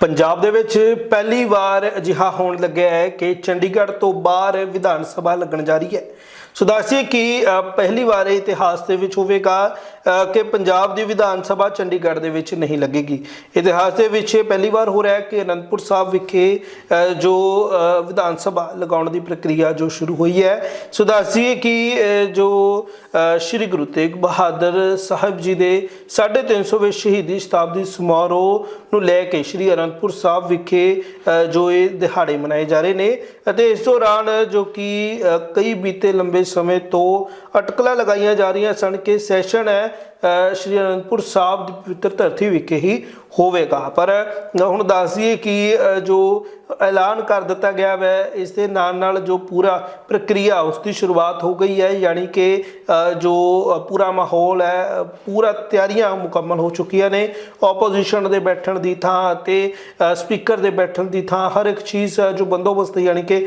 ਪੰਜਾਬ ਦੇ ਵਿੱਚ ਪਹਿਲੀ ਵਾਰ ਅਜਿਹਾ ਹੋਣ ਲੱਗਿਆ ਹੈ ਕਿ ਚੰਡੀਗੜ੍ਹ ਤੋਂ ਬਾਹਰ ਵਿਧਾਨ ਸਭਾ ਲੱਗਣ ਜਾ ਰਹੀ ਹੈ। ਸੋ ਦੱਸਿਏ ਕਿ ਪਹਿਲੀ ਵਾਰ ਇਹ ਇਤਿਹਾਸ ਦੇ ਵਿੱਚ ਹੋਵੇਗਾ ਕਿ ਪੰਜਾਬ ਦੀ ਵਿਧਾਨ ਸਭਾ ਚੰਡੀਗੜ੍ਹ ਦੇ ਵਿੱਚ ਨਹੀਂ ਲੱਗੇਗੀ। ਇਤਿਹਾਸ ਦੇ ਵਿੱਚ ਇਹ ਪਹਿਲੀ ਵਾਰ ਹੋ ਰਿਹਾ ਹੈ ਕਿ ਅਨੰਦਪੁਰ ਸਾਹਿਬ ਵਿਖੇ ਜੋ ਵਿਧਾਨ ਸਭਾ ਲਗਾਉਣ ਦੀ ਪ੍ਰਕਿਰਿਆ ਜੋ ਸ਼ੁਰੂ ਹੋਈ ਹੈ। ਸੋ ਦੱਸਿਏ ਕਿ ਜੋ ਸ਼੍ਰੀ ਗੁਰੂ ਤੇਗ ਬਹਾਦਰ ਸਾਹਿਬ ਜੀ ਦੇ 350ਵੇਂ ਸ਼ਹੀਦੀ ਸ਼ਤਾਬਦੀ ਸਮਾਰੋਹ ਨੂੰ ਲੈ ਕੇ ਸ਼੍ਰੀ ਅਨੰਦਪੁਰ ਸਾਹਿਬ ਵਿਖੇ ਜੋ ਇਹ ਦਿਹਾੜੇ ਮਨਾਏ ਜਾ ਰਹੇ ਨੇ ਅਤੇ ਇਸ ਦੌਰਾਨ ਜੋ ਕਿ ਕਈ ਬੀਤੇ ਲੰਬੇ ਸਮੇਂ ਤੋਂ ਅਟਕਲਾਂ ਲਗਾਈਆਂ ਜਾ ਰਹੀਆਂ ਸਨ ਕਿ ਸੈਸ਼ਨ ਹੈ ਸ਼੍ਰੀ ਅਨੰਦਪੁਰ ਸਾਹਿਬ ਦੀ ਪਵਿੱਤਰ ਧਰਤੀ ਵਿਖੇ ਹੀ ਹੋਵੇਗਾ। ਪਰ ਹੁਣ ਦੱਸ ਦਈਏ ਕਿ ਜੋ ਐਲਾਨ ਕਰ ਦਿੱਤਾ ਗਿਆ ਹੈ ਇਸ ਦੇ ਨਾਲ ਨਾਲ ਜੋ ਪੂਰਾ ਪ੍ਰਕਿਰਿਆ ਉਸ ਦੀ ਸ਼ੁਰੂਆਤ ਹੋ ਗਈ ਹੈ, ਯਾਨੀ ਕਿ ਜੋ ਪੂਰਾ ਮਾਹੌਲ ਹੈ ਪੂਰਾ ਤਿਆਰੀਆਂ ਮੁਕੰਮਲ ਹੋ ਚੁੱਕੀਆਂ ਨੇ। ਆਪੋਜੀਸ਼ਨ ਦੇ ਬੈਠਣ ਦੀ ਥਾਂ ਅਤੇ ਸਪੀਕਰ ਦੇ ਬੈਠਣ ਦੀ ਥਾਂ ਹਰ ਇੱਕ ਚੀਜ਼ ਜੋ ਬੰਦੋਬਸਤ ਯਾਨੀ ਕਿ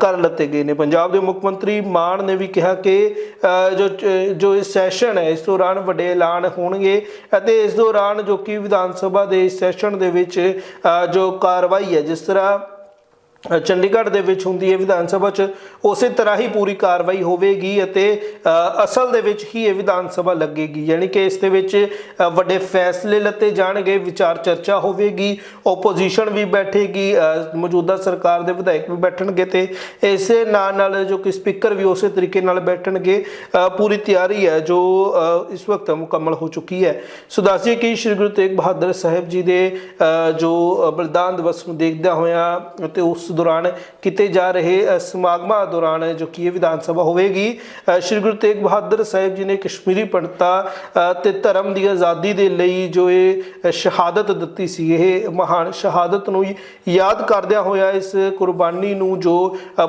ਕਰ ਲਿੱਤੇ ਗਏ ਨੇ। ਪੰਜਾਬ ਦੇ ਮੁੱਖ ਮੰਤਰੀ ਮਾਨ ਨੇ ਵੀ ਕਿਹਾ ਕਿ ਜੋ ਜੋ ਇਹ ਸੈਸ਼ਨ ਹੈ, ਇਸ ਦੌਰਾਨ ਵੱਡੇ ਐਲਾਨ ਹੋਣਗੇ ਅਤੇ ਇਸ ਦੌਰਾਨ ਜੋ ਕਿ ਵਿਧਾਨ ਸਭਾ ਦੇ ਸੈਸ਼ਨ ਦੇ ਵਿੱਚ ਅ, ਜੋ ਕਾਰਵਾਈ ਹੈ ਜਿਸ ਤਰ੍ਹਾਂ ਚੰਡੀਗੜ੍ਹ ਦੇ ਵਿੱਚ ਹੁੰਦੀ ਹੈ, ਵਿਧਾਨ ਸਭਾ 'ਚ। ਉਸੇ ਤਰ੍ਹਾਂ ਹੀ ਪੂਰੀ ਕਾਰਵਾਈ ਹੋਵੇਗੀ ਅਤੇ ਅਸਲ ਦੇ ਵਿੱਚ ਹੀ ਇਹ ਵਿਧਾਨ ਸਭਾ ਲੱਗੇਗੀ। ਯਾਨੀ ਕਿ ਇਸ ਦੇ ਵਿੱਚ ਵੱਡੇ ਫੈਸਲੇ ਲੱਤੇ ਜਾਣਗੇ, ਵਿਚਾਰ ਚਰਚਾ ਹੋਵੇਗੀ ਆਪੋਜੀਸ਼ਨ ਵੀ ਬੈਠੇਗੀ ਮੌਜੂਦਾ ਸਰਕਾਰ ਦੇ ਵਿਧਾਇਕ ਵੀ ਬੈਠਣਗੇ ਤੇ ਇਸੇ ਨਾਲ ਨਾਲ ਜੋ ਕਿ ਸਪੀਕਰ ਵੀ ਉਸੇ ਤਰੀਕੇ ਨਾਲ ਬੈਠਣਗੇ। ਪੂਰੀ ਤਿਆਰੀ ਹੈ ਜੋ ਇਸ ਵਕਤ ਮੁਕੰਮਲ ਹੋ ਚੁੱਕੀ ਹੈ। ਸੋ ਦੱਸੀਏ ਕਿ ਸ਼੍ਰੀ ਗੁਰੂ ਤੇਗ ਬਹਾਦਰ ਸਾਹਿਬ ਜੀ ਦੇ ਜੋ ਬਲਿਦਾਨ ਦਿਵਸ ਨੂੰ ਦੇਖਦਿਆਂ ਹੋਇਆਂ ਅਤੇ ਉਸ ਦੌਰਾਨ ਕੀਤੇ ਜਾ ਰਹੇ ਸਮਾਗਮਾਂ ਦੌਰਾਨ ਜੋ ਕਿ ਇਹ ਵਿਧਾਨ ਸਭਾ ਹੋਵੇਗੀ ਸ਼੍ਰੀ ਗੁਰੂ ਤੇਗ ਬਹਾਦਰ ਸਾਹਿਬ ਜੀ ਨੇ ਕਸ਼ਮੀਰੀ ਪੰਡਤਾਂ ਅ, ਤੇ ਧਰਮ ਦੀ ਆਜ਼ਾਦੀ ਦੇ ਲਈ ਜੋ ਇਹ ਸ਼ਹਾਦਤ ਦਿੱਤੀ ਸੀ ਇਹ ਮਹਾਨ ਸ਼ਹਾਦਤ ਨੂੰ ਯਾਦ ਕਰਦਿਆਂ ਹੋਇਆ ਇਸ ਕੁਰਬਾਨੀ ਨੂੰ ਜੋ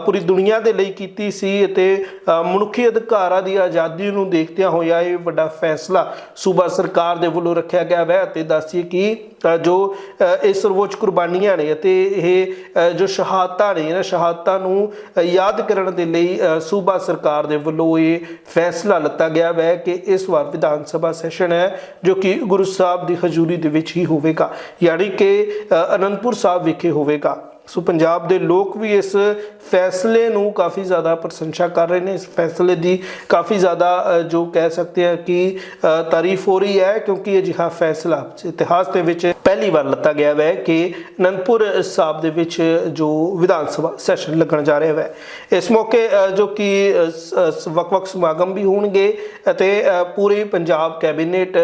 ਪੂਰੀ ਦੁਨੀਆ ਦੇ ਲਈ ਕੀਤੀ ਸੀ ਅਤੇ ਮਨੁੱਖੀ ਅਧਿਕਾਰਾਂ ਦੀ ਆਜ਼ਾਦੀ ਨੂੰ ਦੇਖਦਿਆਂ ਹੋਇਆ ਇਹ ਵੱਡਾ ਫੈਸਲਾ ਸੂਬਾ ਸਰਕਾਰ ਦੇ ਵੱਲੋਂ ਰੱਖਿਆ ਗਿਆ ਹੈ ਅਤੇ ਦੱਸੀਏ ਕਿ ਜੋ ਇਹ ਸਰਵੋੱਚ ਕੁਰਬਾਨੀਆਂ ਨੇ ਅਤੇ ਇਹ ਅ, ਜੋ ਸ਼ਹਾਦਤਾਂ ਨੇ, ਇਹਨਾਂ ਸ਼ਹਾਦਤਾਂ ਨੂੰ ਯਾਦ ਕਰਨ ਦੇ ਲਈ ਸੂਬਾ ਸਰਕਾਰ ਦੇ ਵੱਲੋਂ ਇਹ ਫੈਸਲਾ ਲਿੱਤਾ ਗਿਆ ਹੈ ਕਿ ਇਸ ਵਾਰ ਵਿਧਾਨ ਸਭਾ ਸੈਸ਼ਨ ਹੈ, ਜੋ ਕਿ ਗੁਰੂ ਸਾਹਿਬ ਦੀ ਹਜ਼ੂਰੀ ਦੇ ਵਿੱਚ ਹੀ ਹੋਵੇਗਾ। ਯਾਨੀ ਕਿ ਅਨੰਦਪੁਰ ਸਾਹਿਬ ਵਿਖੇ ਹੋਵੇਗਾ। ਸੋ ਪੰਜਾਬ ਦੇ ਲੋਕ ਵੀ ਇਸ ਫੈਸਲੇ ਨੂੰ ਕਾਫੀ ਜ਼ਿਆਦਾ ਪ੍ਰਸ਼ੰਸਾ ਕਰ ਰਹੇ ਨੇ। ਇਸ ਫੈਸਲੇ ਦੀ ਕਾਫੀ ਜ਼ਿਆਦਾ ਜੋ ਕਹਿ ਸਕਦੇ ਆ ਕਿ ਤਾਰੀਫ ਹੋ ਰਹੀ ਹੈ, ਕਿਉਂਕਿ ਅਜਿਹਾ ਫੈਸਲਾ ਇਤਿਹਾਸ ਦੇ ਵਿੱਚ ਪਹਿਲੀ ਵਾਰ ਲਿੱਤਾ ਗਿਆ ਹੈ ਕਿ ਅਨੰਦਪੁਰ ਸਾਹਿਬ ਦੇ ਵਿੱਚ ਜੋ ਵਿਧਾਨ ਸਭਾ ਸੈਸ਼ਨ ਲੱਗਣ ਜਾ ਰਿਹਾ ਹੈ ਇਸ ਮੌਕੇ ਜੋ ਕਿ ਅ, ਸ- ਵੱਖ-ਵੱਖ ਸਮਾਗਮ ਵੀ ਹੋਣਗੇ ਅਤੇ ਪੂਰੇ ਪੰਜਾਬ ਕੈਬਨਿਟ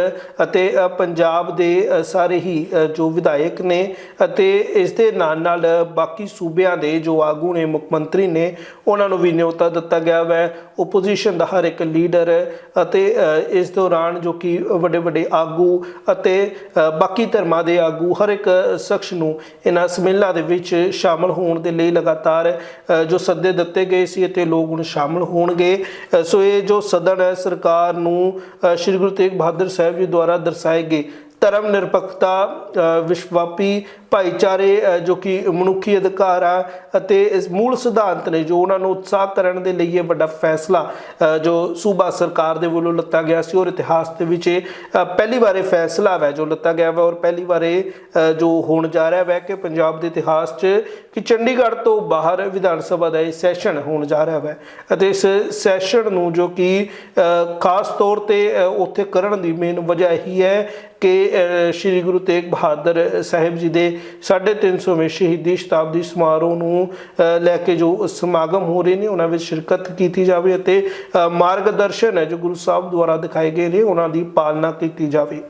ਅਤੇ ਪੰਜਾਬ ਦੇ ਸਾਰੇ ਹੀ ਜੋ ਵਿਧਾਇਕ ਨੇ ਅਤੇ ਇਸ ਦੇ ਨਾਲ ਨਾਲ ਬਾਕੀ ਸੂਬਿਆਂ ਦੇ ਜੋ ਆਗੂ ਨੇ ਮੁੱਖ ਮੰਤਰੀ ਨੇ ਉਹਨਾਂ ਨੂੰ ਵੀ ਨਿਯੋਤਾ ਦਿੱਤਾ ਗਿਆ ਹੈ ਓਪੋਜੀਸ਼ਨ ਦਾ ਹਰ ਇੱਕ ਲੀਡਰ ਅਤੇ ਇਸ ਦੌਰਾਨ ਜੋ ਕਿ ਵੱਡੇ ਵੱਡੇ ਆਗੂ ਅਤੇ ਬਾਕੀ ਧਰਮਾਂ ਦੇ ਆਗੂ ਹਰ ਇੱਕ ਸ਼ਖਸ ਨੂੰ ਇਹਨਾਂ ਸਮੇਲਾਂ ਦੇ ਵਿੱਚ ਸ਼ਾਮਲ ਹੋਣ ਦੇ ਲਈ ਲਗਾਤਾਰ ਜੋ ਸੱਦੇ ਦਿੱਤੇ ਗਏ ਸੀ ਅਤੇ ਲੋਕ ਹੁਣ ਸ਼ਾਮਲ ਹੋਣਗੇ। ਸੋ ਇਹ ਜੋ ਸਦਨ ਹੈ, ਸਰਕਾਰ ਨੂੰ ਸ਼੍ਰੀ ਗੁਰੂ ਤੇਗ ਬਹਾਦਰ ਸਾਹਿਬ ਜੀ ਦੁਆਰਾ ਦਰਸਾਏ ਗਏ ਧਰਮ ਨਿਰਪੱਖਤਾ ਅ, ਵਿਸ਼ਵਵਾਪੀ ਭਾਈਚਾਰੇ ਜੋ ਕਿ ਮਨੁੱਖੀ ਅਧਿਕਾਰ ਆ ਅਤੇ ਇਸ ਮੂਲ ਸਿਧਾਂਤ ਨੇ ਜੋ ਉਹਨਾਂ ਨੂੰ ਉਤਸ਼ਾਹ ਕਰਨ ਦੇ ਲਈ ਇਹ ਵੱਡਾ ਫੈਸਲਾ ਜੋ ਸੂਬਾ ਸਰਕਾਰ ਦੇ ਵੱਲੋਂ ਲਿੱਤਾ ਗਿਆ ਸੀ ਔਰ ਇਤਿਹਾਸ ਦੇ ਵਿੱਚ ਇਹ ਪਹਿਲੀ ਵਾਰ ਇਹ ਫੈਸਲਾ ਹੈ ਜੋ ਲਿੱਤਾ ਗਿਆ ਹੈ ਔਰ ਪਹਿਲੀ ਵਾਰ ਇਹ ਜੋ ਹੋਣ ਜਾ ਰਿਹਾ ਹੈ ਕਿ ਪੰਜਾਬ ਦੇ ਇਤਿਹਾਸ 'ਚ ਕਿ ਚੰਡੀਗੜ੍ਹ ਤੋਂ ਬਾਹਰ ਵਿਧਾਨ ਸਭਾ ਦਾ ਇਹ ਸੈਸ਼ਨ ਹੋਣ ਜਾ ਰਿਹਾ ਹੈ ਅਤੇ ਇਸ ਸੈਸ਼ਨ ਨੂੰ ਜੋ ਕਿ ਖਾਸ ਤੌਰ ਤੇ ਉੱਥੇ ਕਰਨ ਦੀ ਮੇਨ ਵਜ੍ਹਾ ਇਹੀ ਹੈ ਕਿ ਸ਼੍ਰੀ ਗੁਰੂ ਤੇਗ ਬਹਾਦਰ ਸਾਹਿਬ ਜੀ ਦੇ 350ਵੇਂ ਸ਼ਹੀਦੀ ਸ਼ਤਾਬਦੀ ਸਮਾਰੋਹ ਨੂੰ ਲੈ ਕੇ ਜੋ ਸਮਾਗਮ ਹੋ ਰਹੇ ਨੇ ਉਹਨਾਂ ਵਿੱਚ ਸ਼ਿਰਕਤ ਕੀਤੀ ਜਾਵੇ ਅਤੇ ਅ, ਮਾਰਗਦਰਸ਼ਨ ਹੈ ਜੋ ਗੁਰੂ ਸਾਹਿਬ ਦੁਆਰਾ ਦਿਖਾਏ ਗਏ ਨੇ ਉਹਨਾਂ ਦੀ ਪਾਲਣਾ ਕੀਤੀ ਜਾਵੇ।